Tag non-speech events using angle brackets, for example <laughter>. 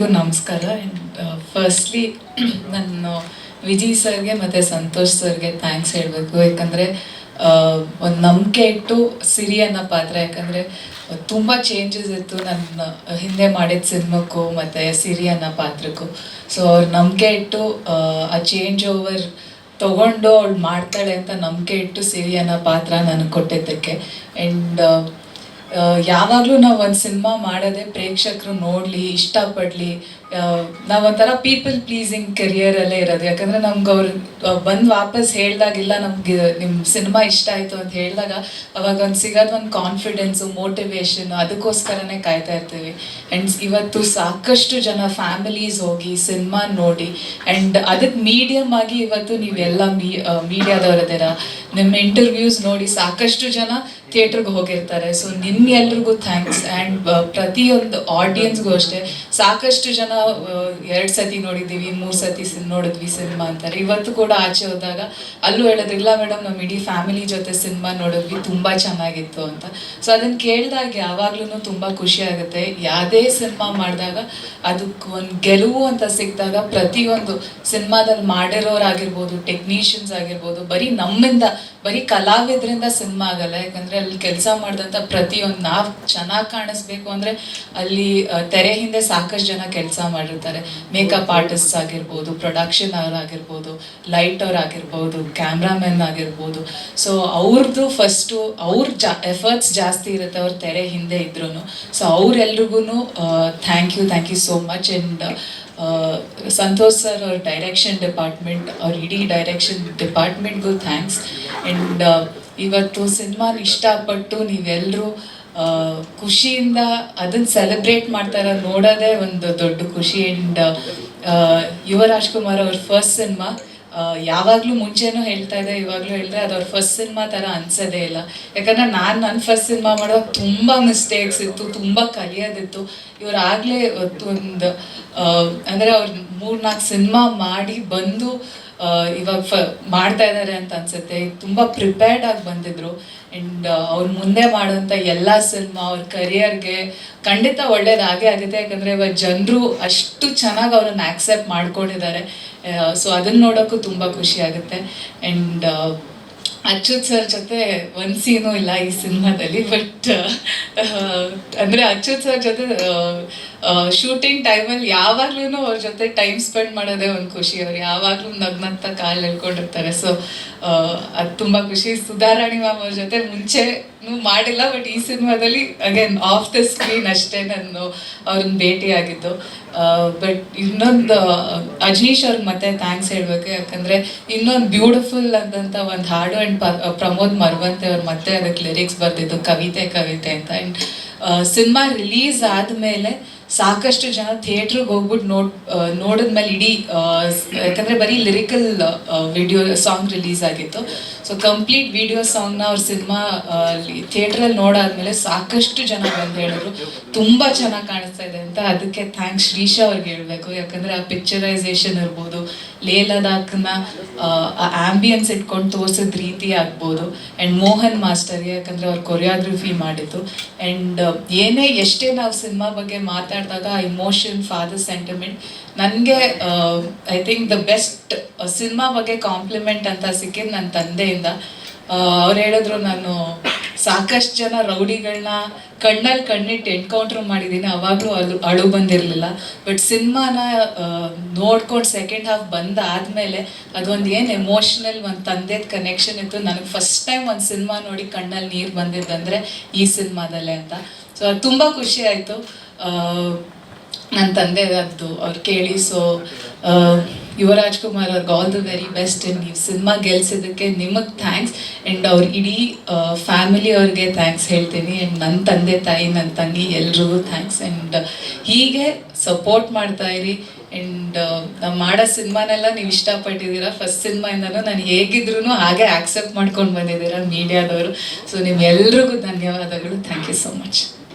ನಮಸ್ಕಾರ. ಫಸ್ಟ್ಲಿ <clears throat> ನಾನು ವಿಜಯ್ ಸರ್ಗೆ ಮತ್ತು ಸಂತೋಷ್ ಸರ್ಗೆ ಥ್ಯಾಂಕ್ಸ್ ಹೇಳಬೇಕು. ಯಾಕಂದರೆ ಒಂದು ನಂಬಿಕೆ ಇಟ್ಟು ಸಿರಿ ಅನ್ನೋ ಪಾತ್ರ. ಯಾಕಂದರೆ, ತುಂಬ ಚೇಂಜಸ್ ಇತ್ತು ನನ್ನ, ಹಿಂದೆ ಮಾಡಿದ ಸಿನಿಮಾಕ್ಕೂ ಮತ್ತು ಸಿರಿ ಅನ್ನೋ ಪಾತ್ರಕ್ಕೂ. ಸೊ ಅವ್ರು ನಂಬಿಕೆ ಇಟ್ಟು, ಆ ಚೇಂಜ್ ಓವರ್ ತೊಗೊಂಡು ಅವಳು ಮಾಡ್ತಾಳೆ ಅಂತ ನಂಬಿಕೆ ಇಟ್ಟು ಸಿರಿ ಅನ್ನೋ ಪಾತ್ರ ನನಗೆ ಕೊಟ್ಟಿದ್ದಕ್ಕೆ. ಆ್ಯಂಡ್ ಯಾವಾಗಲೂ ನಾವು ಒಂದು ಸಿನಿಮಾ ಮಾಡೋದೇ ಪ್ರೇಕ್ಷಕರು ನೋಡಲಿ, ಇಷ್ಟಪಡಲಿ ನಾವೊಂಥರ ಪೀಪಲ್ ಪ್ಲೀಸಿಂಗ್ ಕೆರಿಯರಲ್ಲೇ ಇರೋದು. ಯಾಕಂದರೆ ನಮ್ಗೆ ಅವ್ರು ಬಂದು ವಾಪಸ್ ಹೇಳ್ದಾಗಿಲ್ಲ ನಮ್ಗೆ ನಿಮ್ಮ ಸಿನಿಮಾ ಇಷ್ಟ ಆಯಿತು ಅಂತ ಹೇಳಿದಾಗ ಅವಾಗ ಒಂದು ಸಿಗೋದು ಒಂದು ಕಾನ್ಫಿಡೆನ್ಸು ಮೋಟಿವೇಶನ್ ಅದಕ್ಕೋಸ್ಕರನೇ ಕಾಯ್ತಾ ಇರ್ತೀವಿ. ಆ್ಯಂಡ್ ಇವತ್ತು ಸಾಕಷ್ಟು ಜನ ಫ್ಯಾಮಿಲೀಸ್ ಹೋಗಿ ಸಿನಿಮಾ ನೋಡಿ ಆ್ಯಂಡ್ ಅದಕ್ಕೆ ಮೀಡಿಯಮ್ ಆಗಿ ಇವತ್ತು ನೀವೆಲ್ಲ ಮೀ ಮೀಡಿಯಾದವರದಿರ ನಿಮ್ಮ ಇಂಟರ್ವ್ಯೂಸ್ ನೋಡಿ ಸಾಕಷ್ಟು ಜನ ಥಿಯೇಟ್ರಿಗೆ ಹೋಗಿರ್ತಾರೆ. ಸೊ ನಿಮ್ಗೆಲ್ರಿಗೂ ಥ್ಯಾಂಕ್ಸ್ ಆ್ಯಂಡ್ ಪ್ರತಿಯೊಂದು ಆಡಿಯನ್ಸ್ಗೂ ಅಷ್ಟೇ. ಸಾಕಷ್ಟು ಜನ ಎರಡು ಸತಿ ನೋಡಿದ್ದೀವಿ, ಮೂರು ಸತಿ ನೋಡಿದ್ವಿ ಸಿನಿಮಾ ಅಂತಾರೆ. ಇವತ್ತು ಕೂಡ ಆಚೆ ಹೋದಾಗ ಅಲ್ಲೂ ಹೇಳಿದ್ರು ಇಲ್ಲ ಮೇಡಮ್ ನಮ್ಮ ಇಡೀ ಫ್ಯಾಮಿಲಿ ಜೊತೆ ಸಿನಿಮಾ ನೋಡಿದ್ವಿ, ತುಂಬ ಚೆನ್ನಾಗಿತ್ತು ಅಂತ. ಸೊ ಅದನ್ನು ಕೇಳಿದಾಗ ಯಾವಾಗ್ಲೂ ತುಂಬ ಖುಷಿ ಆಗುತ್ತೆ. ಯಾವುದೇ ಸಿನಿಮಾ ಮಾಡಿದಾಗ ಅದಕ್ಕೆ ಒಂದು ಗೆಲುವು ಅಂತ ಸಿಕ್ಕಿದಾಗ ಪ್ರತಿಯೊಂದು ಸಿನಿಮಾದಲ್ಲಿ ಮಾಡಿರೋರಾಗಿರ್ಬೋದು, ಟೆಕ್ನಿಷಿಯನ್ಸ್ ಆಗಿರ್ಬೋದು, ಬರೀ ನಮ್ಮಿಂದ, ಬರೀ ಕಲಾವಿದರಿಂದ ಸಿನಿಮಾ ಆಗಲ್ಲ. ಯಾಕಂದ್ರೆ ಅಲ್ಲಿ ಕೆಲಸ ಮಾಡಿದಂಥ ಪ್ರತಿಯೊಂದು ನಾವು ಚೆನ್ನಾಗಿ ಕಾಣಿಸ್ಬೇಕು ಅಂದ್ರೆ ಅಲ್ಲಿ ತೆರೆ ಹಿಂದೆ ಸಾಕಷ್ಟು ಜನ ಕೆಲಸ ಮಾಡಿರ್ತಾರೆ. ಮೇಕಪ್ ಆರ್ಟಿಸ್ಟ್ ಆಗಿರ್ಬೋದು ಪ್ರೊಡಕ್ಷನ್ ಅವರಾಗಿರ್ಬೋದು ಲೈಟ್ ಅವ್ರು ಆಗಿರ್ಬೋದು ಕ್ಯಾಮ್ರಾಮನ್ ಆಗಿರ್ಬೋದು. ಸೊ ಅವ್ರದ್ದು ಫಸ್ಟು ಅವ್ರ ಜಾ ಎಫರ್ಟ್ಸ್ ಜಾಸ್ತಿ ಇರುತ್ತೆ ಅವ್ರ ತೆರೆ ಹಿಂದೆ ಇದ್ರೂ so ಅವ್ರೆಲ್ರಿಗೂ thank you thank you so much and Santosh sir ಅವ್ರ ಡೈರೆಕ್ಷನ್ ಡಿಪಾರ್ಟ್ಮೆಂಟ್ ಅವ್ರ ಇಡೀ ಡೈರೆಕ್ಷನ್ ಡಿಪಾರ್ಟ್ಮೆಂಟ್ಗೂ ಥ್ಯಾಂಕ್ಸ್ ಆ್ಯಂಡ್ ಇವತ್ತು ಸಿನಿಮಾ ಇಷ್ಟಪಟ್ಟು ನೀವೆಲ್ಲರೂ ಖುಷಿಯಿಂದ ಅದನ್ನ ಸೆಲೆಬ್ರೇಟ್ ಮಾಡ್ತಾರ ನೋಡೋದೇ ಒಂದು ದೊಡ್ಡ ಖುಷಿ ಆ್ಯಂಡ್ ಯುವ ರಾಜ್ಕುಮಾರ್ ಅವ್ರ ಫಸ್ಟ್ ಸಿನಿಮಾ ಯಾವಾಗಲೂ ಮುಂಚೆನೂ ಹೇಳ್ತಾ ಇದೆ, ಇವಾಗಲೂ ಹೇಳಿದ್ರೆ ಅದು ಅವ್ರ ಫಸ್ಟ್ ಸಿನಿಮಾ ಥರ ಅನ್ಸೋದೇ ಇಲ್ಲ. ಯಾಕಂದ್ರೆ ನಾನು ನನ್ನ ಫಸ್ಟ್ ಸಿನಿಮಾ ಮಾಡುವಾಗ ತುಂಬ ಮಿಸ್ಟೇಕ್ಸ್ ಇತ್ತು, ತುಂಬ ಕಲಿಯೋದಿತ್ತು. ಇವ್ರು ಆಗಲೇ ಒಂದು ಅಂದರೆ ಅವ್ರು ಮೂರ್ನಾಲ್ಕು ಸಿನಿಮಾ ಮಾಡಿ ಬಂದು ಇವಾಗ ಫ, ಮಾಡ್ತಾ ಇದ್ದಾರೆ ಅಂತ ಅನ್ಸುತ್ತೆ. ತುಂಬ ಪ್ರಿಪೇರ್ಡ್ ಆಗಿ ಬಂದಿದ್ರು. ಆ್ಯಂಡ್ ಅವ್ರು ಮುಂದೆ ಮಾಡುವಂಥ ಎಲ್ಲ ಸಿನಿಮಾ ಅವ್ರ ಕರಿಯರ್ಗೆ ಖಂಡಿತ ಒಳ್ಳೇದಾಗೇ ಆಗುತ್ತೆ. ಯಾಕಂದರೆ ಇವಾಗ ಜನರು ಅಷ್ಟು ಚೆನ್ನಾಗಿ ಅವ್ರನ್ನ ಆಕ್ಸೆಪ್ಟ್ ಮಾಡ್ಕೊಂಡಿದ್ದಾರೆ. ಸೊ ಅದನ್ನು ನೋಡೋಕ್ಕೂ ತುಂಬ ಖುಷಿ ಆಗುತ್ತೆ. ಆ್ಯಂಡ್ ಅಚ್ಯುತ್ ಸರ್ ಜೊತೆ ಒಂದು ಸೀನು ಇಲ್ಲ ಈ ಸಿನಿಮಾದಲ್ಲಿ ಬಟ್ ಅಂದರೆ ಅಚ್ಯುತ್ ಸರ್ ಜೊತೆ ಶೂಟಿಂಗ್ ಟೈಮಲ್ಲಿ ಯಾವಾಗ್ಲೂ ಅವ್ರ ಜೊತೆ ಟೈಮ್ ಸ್ಪೆಂಡ್ ಮಾಡೋದೇ ಒಂದು ಖುಷಿ. ಅವ್ರು ಯಾವಾಗಲೂ ನಗ್ನಂತ ಕಾಲು ಹೇಳ್ಕೊಂಡಿರ್ತಾರೆ ಸೊ ಅದು ತುಂಬ ಖುಷಿ. ಸುಧಾರಾಣಿ ಮ್ಯಾಮ್ ಅವ್ರ ಜೊತೆ ಮುಂಚೆನೂ ಮಾಡಿಲ್ಲ ಬಟ್ ಈ ಸಿನಿಮಾದಲ್ಲಿ ಅಗೇನ್ ಆಫ್ ದ ಸ್ಕ್ರೀನ್ ಅಷ್ಟೇ ನಾನು ಅವ್ರನ್ನ ಭೇಟಿಯಾಗಿದ್ದು. ಬಟ್ ಇನ್ನೊಂದು, ಅಜನೀಶ್ ಅವ್ರಿಗೆ ಮತ್ತೆ ಥ್ಯಾಂಕ್ಸ್ ಹೇಳಬೇಕು. ಯಾಕಂದರೆ ಇನ್ನೊಂದು ಬ್ಯೂಟಿಫುಲ್ ಆದಂಥ ಒಂದು ಹಾಡು ಆ್ಯಂಡ್ ಪ್ರಮೋದ್ ಮರವಂತೆ ಅವ್ರು ಮತ್ತೆ ಅದಕ್ಕೆ ಲಿರಿಕ್ಸ್ ಬರೆದಿದ್ದು ಕವಿತೆ ಕವಿತೆ ಅಂತ. ಆ್ಯಂಡ್ ಸಿನಿಮಾ ರಿಲೀಸ್ ಆದಮೇಲೆ ಸಾಕಷ್ಟು ಜನ ಥಿಯೇಟ್ರಿಗೆ ಹೋಗ್ಬಿಟ್ಟು ನೋಡ್ ನೋಡಿದ್ಮೇಲೆ ಇಡೀ ಯಾಕಂದ್ರೆ ಬರೀ ಲಿರಿಕಲ್ ವಿಡಿಯೋ ಸಾಂಗ್ ರಿಲೀಸ್ ಆಗಿತ್ತು. ಸೊ ಕಂಪ್ಲೀಟ್ ವಿಡಿಯೋ ಸಾಂಗ್ನ ಅವ್ರ ಸಿನಿಮಾ ಥಿಯೇಟ್ರಲ್ಲಿ ನೋಡಾದ್ಮೇಲೆ ಸಾಕಷ್ಟು ಜನ ಬಂದು ಹೇಳಿದ್ರು. ತುಂಬ ಚೆನ್ನಾಗಿ ಕಾಣಿಸ್ತಾ ಇದೆ ಅಂತ ಅದಕ್ಕೆ ಥ್ಯಾಂಕ್ಸ್ ಶ್ರೀಶಾ ಅವ್ರಿಗೆ ಹೇಳ್ಬೇಕು. ಯಾಕಂದ್ರೆ ಆ ಪಿಕ್ಚರೈಸೇಷನ್ ಇರ್ಬೋದು ಲೇ ಲದಾಖ್ನ ಆ ಆಂಬಿಯನ್ಸ್ ಇಟ್ಕೊಂಡು ತೋರಿಸಿದ ರೀತಿ ಆಗ್ಬೋದು. ಆ್ಯಂಡ್ ಮೋಹನ್ ಮಾಸ್ಟರ್, ಯಾಕಂದರೆ ಅವ್ರು ಕೊರಿಯೋಗ್ರಫಿ ಮಾಡಿದ್ದು. ಆ್ಯಂಡ್ ಏನೇ ಎಷ್ಟೇ ನಾವು ಸಿನಿಮಾ ಬಗ್ಗೆ ಮಾತಾಡಿದಾಗ ಆ ಇಮೋಷನ್ ಫಾದರ್ ಸೆಂಟಿಮೆಂಟ್ ನನಗೆ I think the best cinema ಬಗ್ಗೆ ಕಾಂಪ್ಲಿಮೆಂಟ್ ಅಂತ ಸಿಕ್ಕಿದ್ದು ನನ್ನ ತಂದೆಯಿಂದ. ಅವ್ರು ಹೇಳಿದ್ರು ನಾನು ಸಾಕಷ್ಟು ಜನ ರೌಡಿಗಳನ್ನ ಕಣ್ಣಲ್ಲಿ ಕಣ್ಣಿಟ್ಟು ಎನ್ಕೌಂಟ್ರ್ ಮಾಡಿದ್ದೀನಿ ಅವಾಗಲೂ ಅಳು ಅಳು ಬಂದಿರಲಿಲ್ಲ. ಬಟ್ ಸಿನಿಮಾನ ನೋಡ್ಕೊಂಡು ಸೆಕೆಂಡ್ ಹಾಫ್ ಬಂದಾದ್ಮೇಲೆ ಅದೊಂದು ಏನು ಎಮೋಷ್ನಲ್ ಒಂದು ತಂದೆದ ಕನೆಕ್ಷನ್ ಇತ್ತು. ನನಗೆ ಫಸ್ಟ್ ಟೈಮ್ ಒಂದು ಸಿನಿಮಾ ನೋಡಿ ಕಣ್ಣಲ್ಲಿ ನೀರು ಬಂದಿದ್ದಂದರೆ ಈ ಸಿನಿಮಾದಲ್ಲೇ ಅಂತ. ಸೊ ಅದು ತುಂಬ ಖುಷಿ ಆಯಿತು. ನನ್ನ ತಂದೆ ಅದು ಅವ್ರು ಕೇಳಿ ಸೊ ಯುವರಾಜ್ ಕುಮಾರ್ ಅವ್ರಿಗೆ all the very best in ನೀವು ಸಿನಿಮಾ ಗೆಲ್ಸಿದ್ದಕ್ಕೆ ನಿಮಗೆ ಥ್ಯಾಂಕ್ಸ್ ಆ್ಯಂಡ್ ಅವ್ರ ಇಡೀ ಫ್ಯಾಮಿಲಿ ಅವ್ರಿಗೆ ಥ್ಯಾಂಕ್ಸ್ ಹೇಳ್ತೀನಿ ಆ್ಯಂಡ್ ನನ್ನ ತಂದೆ ತಾಯಿ ನನ್ನ ತಂಗಿ ಎಲ್ರಿಗೂ ಥ್ಯಾಂಕ್ಸ್ ಆ್ಯಂಡ್ ಹೀಗೆ ಸಪೋರ್ಟ್ ಮಾಡ್ತಾ ಇರಿ ಆ್ಯಂಡ್ ನಾವು ಮಾಡೋ ಸಿನಿಮಾನೆಲ್ಲ ನೀವು ಇಷ್ಟಪಟ್ಟಿದ್ದೀರಾ? ಫಸ್ಟ್ ಸಿನಿಮಾಯಿಂದನೂ ನಾನು ಹೇಗಿದ್ರು ಹಾಗೆ ಆಕ್ಸೆಪ್ಟ್ ಮಾಡ್ಕೊಂಡು ಬಂದಿದ್ದೀರಾ ಮೀಡಿಯಾದವರು ಸೊ ನಿಮ್ಮೆಲ್ರಿಗೂ ಧನ್ಯವಾದಗಳು. Thank you so much